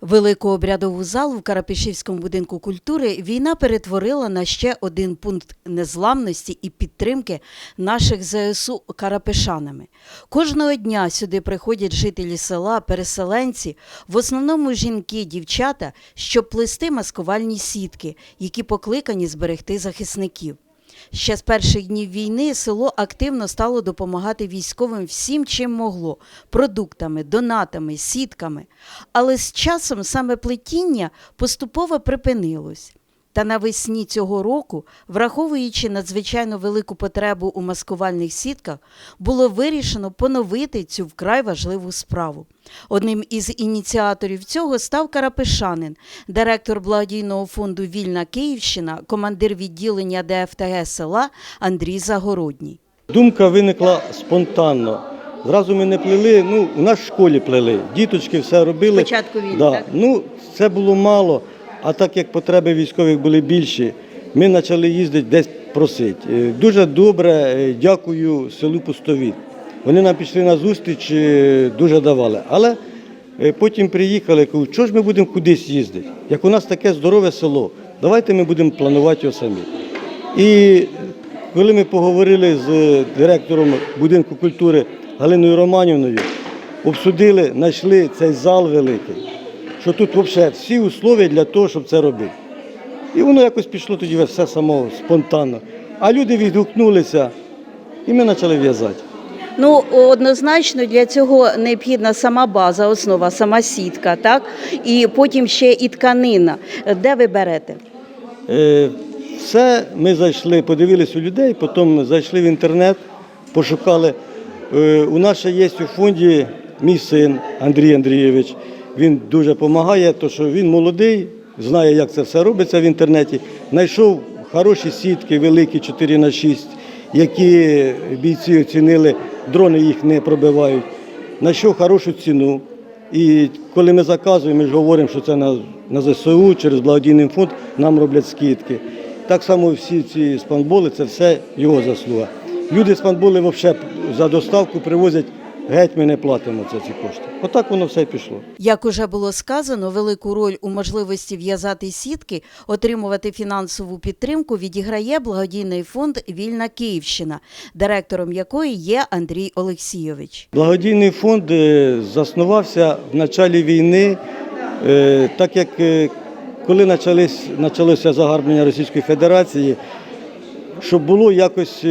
Велику обрядову залу в Карапішівському будинку культури війна перетворила на ще один пункт незламності і підтримки наших ЗСУ карапешанами. Кожного дня сюди приходять жителі села, переселенці, в основному жінки, дівчата, щоб плести маскувальні сітки, які покликані зберегти захисників. Ще з перших днів війни село активно стало допомагати військовим всім, чим могло продуктами, донатами, сітками. Але з часом саме плетіння поступово припинилось. Та навесні цього року, враховуючи надзвичайно велику потребу у маскувальних сітках, було вирішено поновити цю вкрай важливу справу. Одним із ініціаторів цього став Карапишанин, директор благодійного фонду Вільна Київщина, командир відділення ДФТГ села Андрій Загородній. Думка виникла спонтанно. Зразу ми не плели, ну, у нас в школі плели, діточки все робили. Спочатку війни, да. так? Ну, це було мало, а так як потреби військових були більші, ми почали їздити десь просити. Е, Дуже добре, е, дякую селу Пустовіт. Вони нам пішли на зустріч, е, дуже давали. Але потім приїхали, кажуть, що ж ми будемо кудись їздити? Як у нас таке здорове село, давайте ми будемо планувати його самі. І коли ми поговорили з директором будинку культури Галиною Романівною, обсудили, знайшли цей зал великий, що тут взагалі всі условия для того, щоб це робити. І воно якось пішло тоді все само спонтанно. А люди відгукнулися, і ми почали в'язати. Ну, однозначно для цього необхідна сама база, основа, сама сітка, так? І потім ще і тканина. Де ви берете? Е, Все ми зайшли, подивились у людей, потім зайшли в інтернет, пошукали. Е, У нас ще є у фонді мій син Андрій Андрійович. Він дуже допомагає, тому що він молодий, знає, як це все робиться в інтернеті. Знайшов хороші сітки, великі 4 на 6 які бійці оцінили, дрони їх не пробивають. Знайшов хорошу ціну. І коли ми заказуємо, ми ж говоримо, що це на, на ЗСУ через благодійний фонд нам роблять скидки. Так само всі ці спанболи це все його заслуга. Люди спанболи взагалі за доставку привозять, геть ми не платимо за ці кошти. Отак воно все пішло. Як уже було сказано, велику роль у можливості в'язати сітки, отримувати фінансову підтримку відіграє благодійний фонд Вільна Київщина, директором якої є Андрій Олексійович. Благодійний фонд е, заснувався в началі війни, е, так як е, коли почались, почалося загарбання Російської Федерації, щоб було якось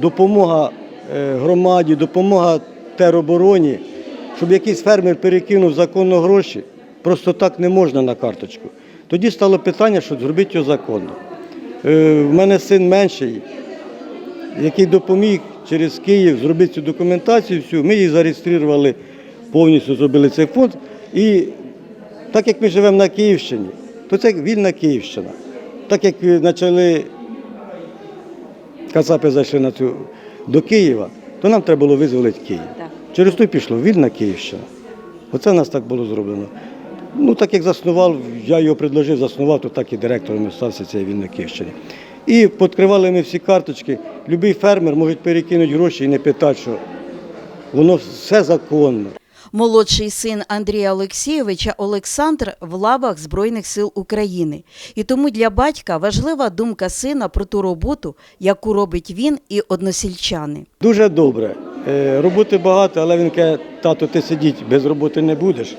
допомога громаді, допомога теробороні, щоб якийсь фермер перекинув законно гроші, просто так не можна на карточку. Тоді стало питання, щоб зробити його законно. Е, В мене син менший, який допоміг через Київ зробити цю документацію, всю, ми її зареєстрували, повністю зробили цей фонд. І так як ми живемо на Київщині, то це вільна Київщина. Так як е, почали Кацапи зайшли на цю, до Києва, то нам треба було визволити Київ. Через то пішло вільна Київщина. Оце в нас так було зроблено. Ну, так як заснував, я його предложив, заснував, то так і директором стався цієї вільної Київщини. І відкривали ми всі карточки. Любий фермер може перекинути гроші і не питати, що воно все законно. Молодший син Андрія Олексійовича Олександр в лавах Збройних сил України. І тому для батька важлива думка сина про ту роботу, яку робить він і односельчани. Дуже добре. Е, Роботи багато, але він каже, тато, ти сидіть, без роботи не будеш,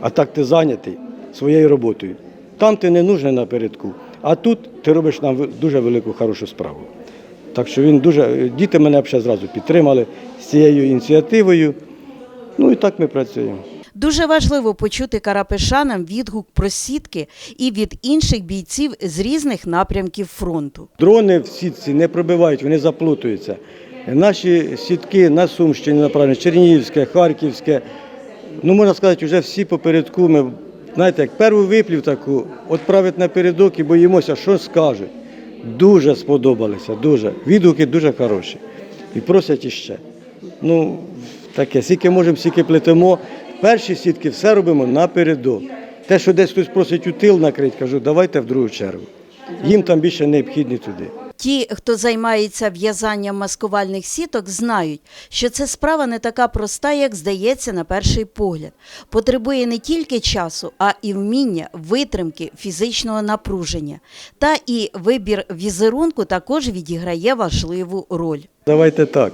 а так ти зайнятий своєю роботою. Там ти не нужний напередку, а тут ти робиш нам дуже велику хорошу справу. Так що він дуже, діти мене ще зразу підтримали з цією ініціативою. Ну і так ми працюємо. Дуже важливо почути карапешанам відгук про сітки і від інших бійців з різних напрямків фронту. Дрони в сітці не пробивають, вони заплутуються. Наші сітки на Сумщині направлені, Чернігівське, Харківське. Ну, можна сказати, вже всі попередку. Ми, знаєте, як першу виплів таку відправити напередок і боїмося, що скажуть. Дуже сподобалися, дуже. Відгуки дуже хороші. І просять іще. Ну, таке, скільки можемо, стільки плетемо. Перші сітки все робимо напередок. Те, що десь хтось просить у тил накрити, кажу, давайте в другу чергу. Їм там більше необхідні туди. Ті, хто займається в'язанням маскувальних сіток, знають, що це справа не така проста, як здається на перший погляд. Потребує не тільки часу, а і вміння, витримки, фізичного напруження. Та і вибір візерунку також відіграє важливу роль. Давайте так.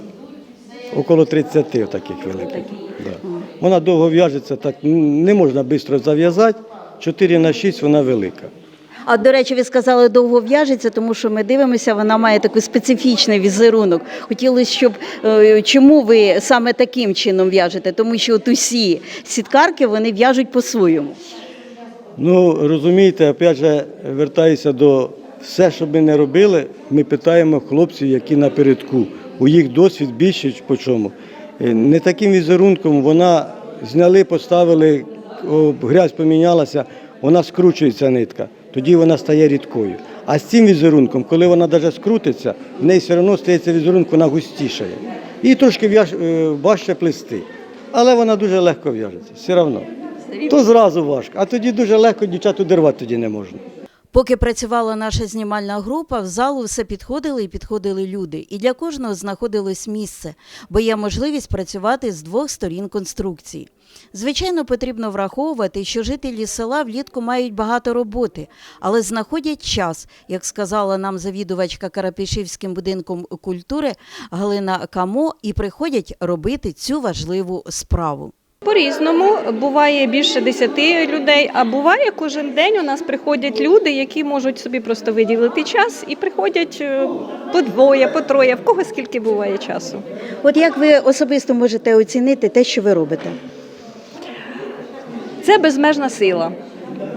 Около 30 таких великих. Да. Вона довго в'яжеться, так не можна швидко зав'язати. 4 на 6 вона велика. А до речі, ви сказали, довго в'яжеться, тому що ми дивимося, вона має такий специфічний візерунок. Хотілося, щоб е, чому ви саме таким чином в'яжете? Тому що от усі сіткарки вони в'яжуть по-своєму. Ну, розумієте, опять же, вертаюся до все, що ми не робили, ми питаємо хлопців, які напередку. У їх досвід більше по чому. Е, Не таким візерунком вона зняли, поставили, грязь помінялася, вона скручується нитка, тоді вона стає рідкою. А з цим візерунком, коли вона навіть скрутиться, в неї все одно стається візерунок, вона густішає. І трошки е, важче плести. Але вона дуже легко в'яжеться, все одно. То зразу важко, а тоді дуже легко дівчат дервати тоді не можна. Поки працювала наша знімальна група, в залу все підходили і підходили люди, і для кожного знаходилось місце, бо є можливість працювати з двох сторін конструкції. Звичайно, потрібно враховувати, що жителі села влітку мають багато роботи, але знаходять час, як сказала нам завідувачка Карапішівським будинком культури Галина Камо, і приходять робити цю важливу справу. По-різному буває більше десяти людей, а буває кожен день у нас приходять люди, які можуть собі просто виділити час і приходять е, по двоє, по троє, в кого скільки буває часу. От як ви особисто можете оцінити те, що ви робите? Це безмежна сила.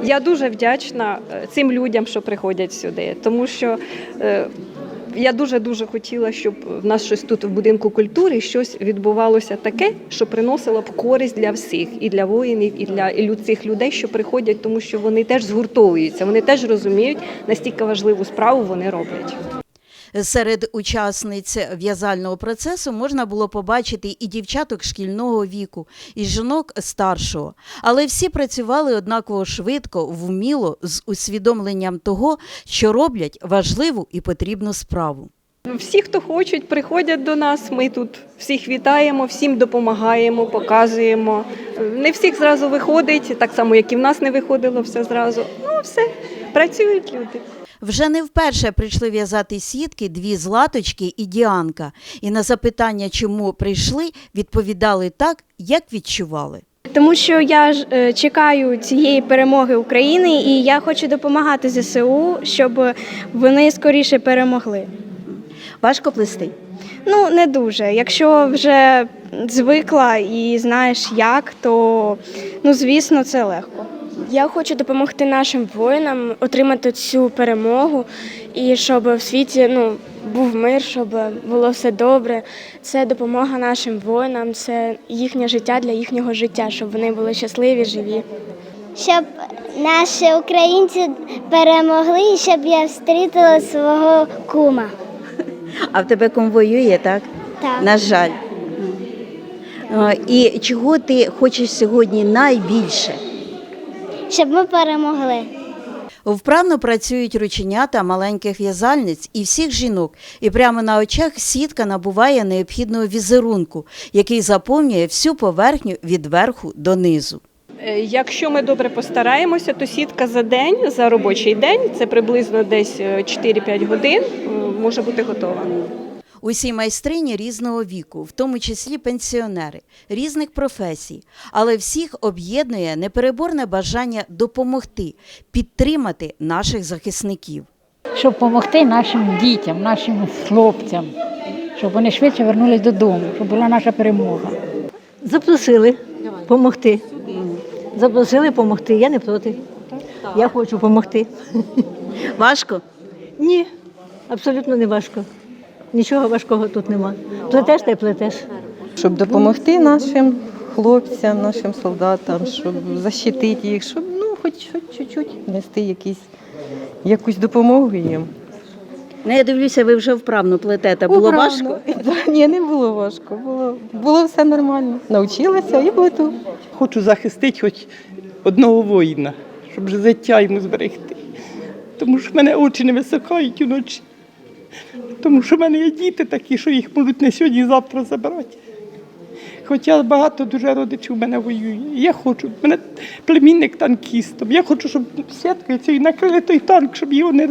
Я дуже вдячна е, цим людям, що приходять сюди, тому що е, я дуже дуже хотіла, щоб в нас щось тут в будинку культури щось відбувалося таке, що приносило б користь для всіх, і для воїнів, і для і цих людей, що приходять, тому що вони теж згуртовуються, вони теж розуміють, настільки важливу справу вони роблять. Серед учасниць в'язального процесу можна було побачити і дівчаток шкільного віку, і жінок старшого. Але всі працювали однаково швидко, вміло, з усвідомленням того, що роблять важливу і потрібну справу. Всі, хто хочуть, приходять до нас. Ми тут всіх вітаємо, всім допомагаємо, показуємо. Не всіх зразу виходить, так само, як і в нас не виходило все зразу. Ну, все, працюють люди. Вже не вперше прийшли в'язати сітки дві златочки і Діанка. І на запитання, чому прийшли, відповідали так, як відчували. Тому що я ж е, чекаю цієї перемоги України, і я хочу допомагати ЗСУ, щоб вони скоріше перемогли. Важко плести? Ну не дуже. Якщо вже звикла і знаєш як, то ну звісно це легко. Я хочу допомогти нашим воїнам отримати цю перемогу і щоб в світі ну, був мир, щоб було все добре. Це допомога нашим воїнам, це їхнє життя для їхнього життя, щоб вони були щасливі, живі. щоб наші українці перемогли і щоб я встрітила свого кума. А в тебе ком воює, так? Так. На жаль. Е, І чого ти хочеш сьогодні найбільше? Щоб ми перемогли. Вправно працюють рученята маленьких в'язальниць і всіх жінок, і прямо на очах сітка набуває необхідного візерунку, який заповнює всю поверхню від верху до низу. Е, Якщо ми добре постараємося, то сітка за день, за робочий день, це приблизно десь е, 4-5 годин, е, може бути готова. Усі майстрині різного віку, в тому числі пенсіонери, різних професій, але всіх об'єднує непереборне бажання допомогти, підтримати наших захисників. щоб допомогти нашим дітям, нашим хлопцям, щоб вони швидше вернулись додому, щоб була наша перемога. Запросили допомогти. Запросили допомогти, я не проти. Я хочу допомогти. Важко? Ні, абсолютно не важко. Нічого важкого тут нема. Плетеш та й плетеш. щоб допомогти нашим хлопцям, нашим солдатам, щоб захистити їх, щоб ну, хоч, хоч чуть-чуть нести якісь, якусь допомогу їм. Ну, я дивлюся, ви вже вправно плетете. Було Управно. важко? Да, Ні, не було важко. Було, було все нормально. Навчилася і плету. Хочу захистити хоч одного воїна, щоб життя йому зберегти. Тому що в мене очі не висихають уночі. Тому що в мене є діти такі, що їх можуть не сьогодні, а завтра забрати. Хоча багато дуже родичів у мене воює. Я хочу, в мене племінник танкістом. Я хочу, щоб сіткою цією накрили той танк, щоб його не,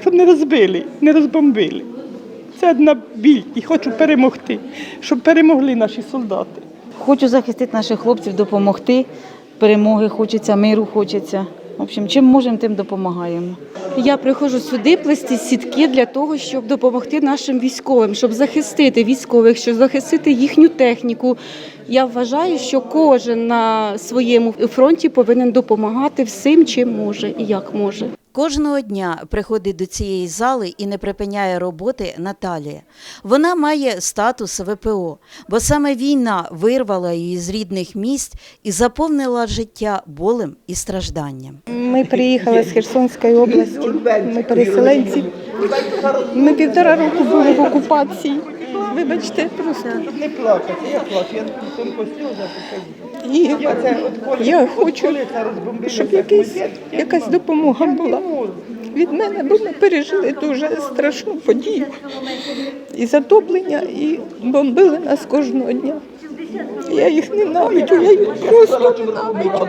щоб не розбили, не розбомбили. Це одна біль і хочу перемогти, щоб перемогли наші солдати. Хочу захистити наших хлопців, допомогти. Перемоги хочеться, миру хочеться. В общем, чим можемо, тим допомагаємо. Я приходжу сюди плести сітки для того, щоб допомогти нашим військовим, щоб захистити військових, щоб захистити їхню техніку. Я вважаю, що кожен на своєму фронті повинен допомагати всім, чим може і як може. Кожного дня приходить до цієї зали і не припиняє роботи Наталія. Вона має статус ВПО, бо саме війна вирвала її з рідних місць і заповнила життя болем і стражданням. Ми приїхали з Херсонської області. Ми переселенці. Ми півтора року були в окупації. Вибачте, просто. Не плакати, я плачу, я тонко сльоза І я хочу, щоб якийсь, якась допомога була від мене, бо ми пережили дуже страшну подію. І затоплення, і бомбили нас кожного дня. Я їх ненавиджу, я їх просто ненавиджу.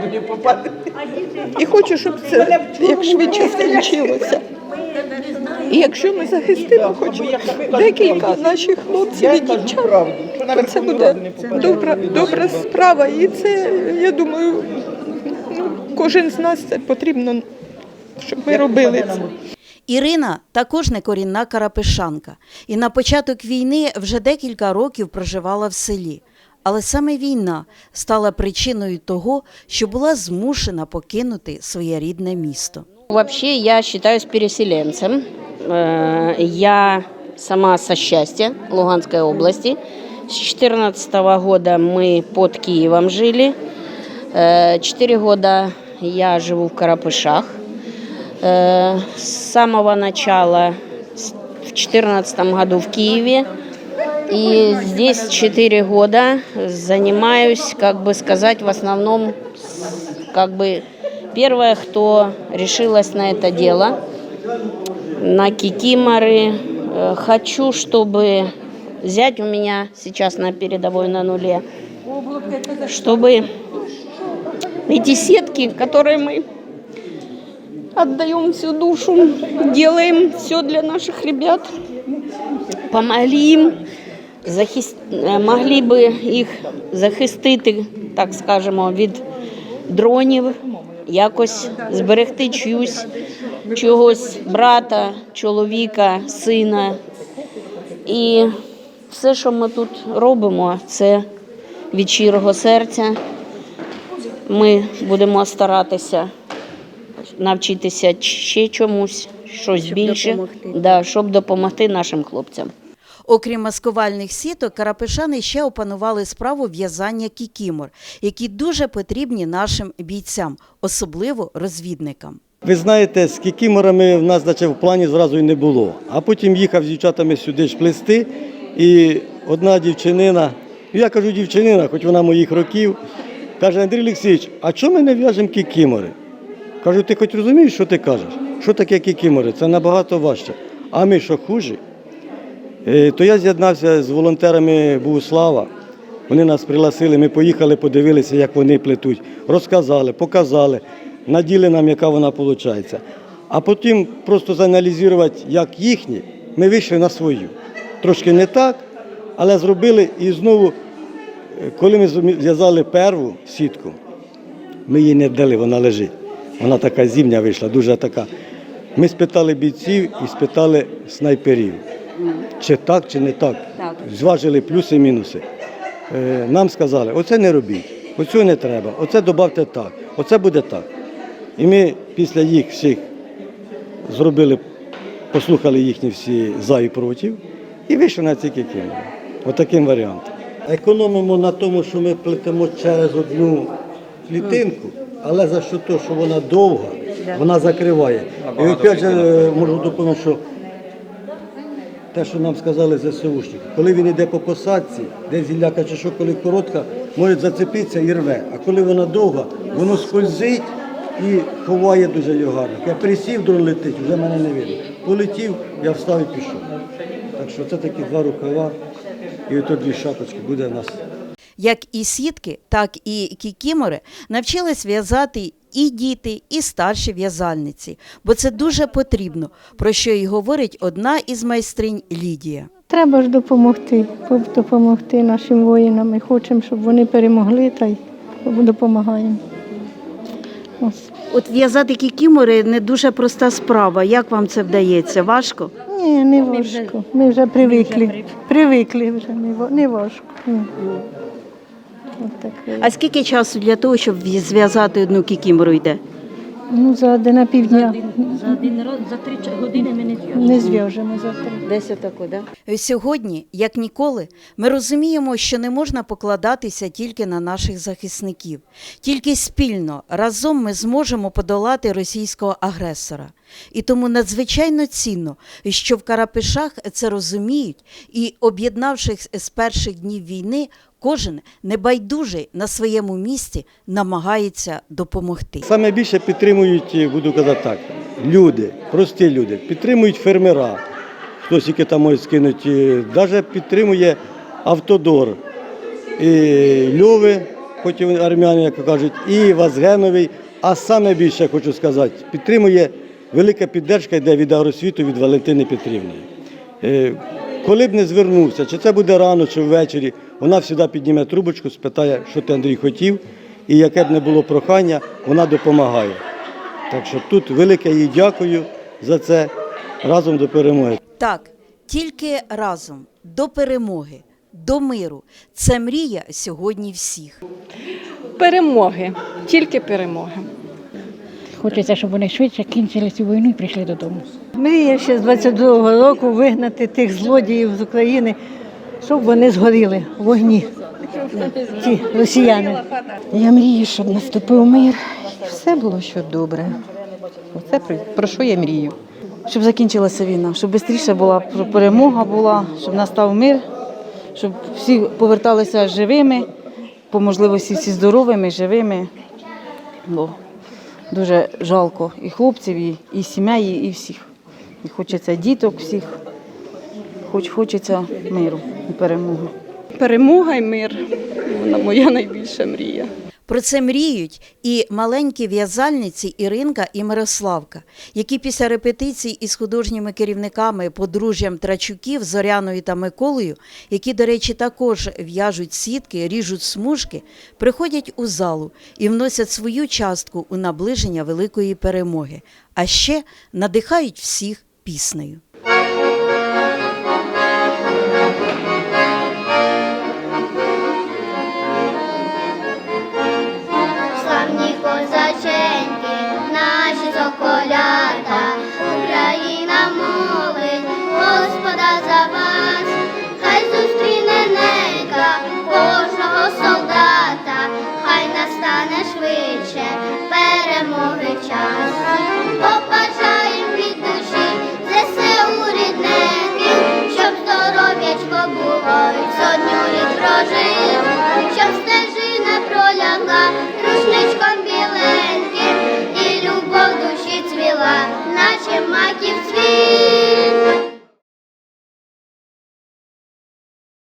І хочу, щоб це як швидше скінчилося. І якщо ми захистимо хоч декілька наших хлопців і дівчат, то це буде добра, добра справа. І це, я думаю, ну, кожен з нас це потрібно, щоб ми робили це. Ірина також не корінна карапешанка, і на початок війни вже декілька років проживала в селі. Але саме війна стала причиною того, що була змушена покинути своє рідне місто. Вообще я считаюсь переселенцем. Э, Я сама со счастья Луганской области. С 2014 года мы под Киевом жили. Э, Четыре года я живу в Карапышах. Э, С самого начала в 2014 году в Киеве. И здесь 4 года занимаюсь, как бы сказать, в основном как бы первое, кто решилась на это дело, на кикиморы. Э, Хочу, чтобы зять у меня сейчас на передовой на нуле, чтобы эти сетки, которые мы отдаем всю душу, делаем все для наших ребят, помогли им, захист... е, могли би їх захистити, так скажемо, від дронів, Якось зберегти чиюсь, чогось брата, чоловіка, сина. І все, що ми тут робимо, це від щирого серця. Ми будемо старатися навчитися ще чомусь, щось більше, Да, щоб допомогти нашим хлопцям. Окрім маскувальних сіток, карапешани ще опанували справу в'язання кікімор, які дуже потрібні нашим бійцям, особливо розвідникам. Ви знаєте, з кікіморами в нас наче в плані зразу й не було. А потім їхав з дівчатами сюди ж плести, і одна дівчинина, ну я кажу дівчинина, хоч вона моїх років, каже, Андрій Олексійович, а чому ми не в'яжемо кікімори? Кажу, ти хоч розумієш, що ти кажеш? Що таке кікімори? Це набагато важче. А ми що хуже? Е, То я з'єднався з волонтерами Богуслава. Вони нас пригласили, ми поїхали, подивилися, як вони плетуть, розказали, показали, наділи нам, яка вона виходить. А потім просто зааналізувати, як їхні, ми вийшли на свою. Трошки не так, але зробили і знову, коли ми зв'язали перву сітку, ми її не вдали, вона лежить. Вона така зімня вийшла, дуже така. Ми спитали бійців і спитали снайперів, чи так, чи не так. Зважили плюси і мінуси. Е, Нам сказали, оце не робіть, оцього не треба, оце додавте так, оце буде так. І ми після їх всіх зробили, послухали їхні всі за і проти, і вийшли на ці кікімори. Отаким варіантом. Економимо на тому, що ми плетемо через одну клітинку, але за що то, що вона довга, вона закриває. І опять же е, можу доповнити, що те, що нам сказали ЗСУшники, коли він йде по посадці, де зілляка чи що, коли коротка, може зацепитися і рве. А коли вона довга, воно скользить і ховає дуже його гарно. Я присів, дрон летить, вже мене не видно. Полетів, я встав і пішов. Так що це такі два рукава, і ото дві шапочки буде в нас. Як і сітки, так і кікімори навчились в'язати і діти, і старші в'язальниці, бо це дуже потрібно, про що й говорить одна із майстринь Лідія. Треба ж допомогти, допомогти нашим воїнам. Ми хочемо, щоб вони перемогли та й допомагаємо. Ось. От в'язати кікімори не дуже проста справа. Як вам це вдається? Важко? Ні, не важко. Ми вже привикли. Привикли вже, не ва- не важко. Ні. От. А скільки часу для того, щоб зв'язати одну кікімору йде? Ну, за один на півдня За один раз, за три години ми не не зв'яжемо за три. Десь отако, да? Сьогодні, як ніколи, ми розуміємо, що не можна покладатися тільки на наших захисників. Тільки спільно разом ми зможемо подолати російського агресора. І тому надзвичайно цінно, що в Карапишах це розуміють, і, об'єднавшись з перших днів війни, кожен небайдужий на своєму місці намагається допомогти. Саме більше підтримують, буду казати так, люди, прості люди, підтримують фермера. Хтось які там може скинути, навіть підтримує автодор. І Льови, хоч і армяни, як кажуть, і Вазгеновий. А саме більше хочу сказати, підтримує велика підтримка йде від Агросвіту від Валентини Петрівни. Е, Коли б не звернувся, чи це буде рано, чи ввечері, вона завжди підніме трубочку, спитає, що ти Андрій хотів, і яке б не було прохання, вона допомагає. Так що тут велике їй дякую за це разом до перемоги. Так, тільки разом до перемоги, до миру. Це мрія сьогодні всіх. Перемоги, тільки перемоги. Хочеться, щоб вони швидше кінчили цю війну і прийшли додому. Мріє ще з 22-го року вигнати тих злодіїв з України, щоб вони згоріли в вогні. Ті росіяни. Я мрію, щоб наступив мир і все було що добре. Оце про- що я мрію. Щоб закінчилася війна, щоб швидше була перемога була, щоб настав мир, щоб всі поверталися живими, по можливості всі здоровими, живими. Бо дуже жалко і хлопців, і, і сімей, і всіх. І хочеться діток всіх, хоч хочеться миру і перемоги. Перемога і мир вона моя найбільша мрія. Про це мріють і маленькі в'язальниці Іринка і Мирославка, які після репетицій із художніми керівниками подружжям Трачуків Зоряною та Миколою, які, до речі, також в'яжуть сітки, ріжуть смужки, приходять у залу і вносять свою частку у наближення великої перемоги, а ще надихають всіх піснею.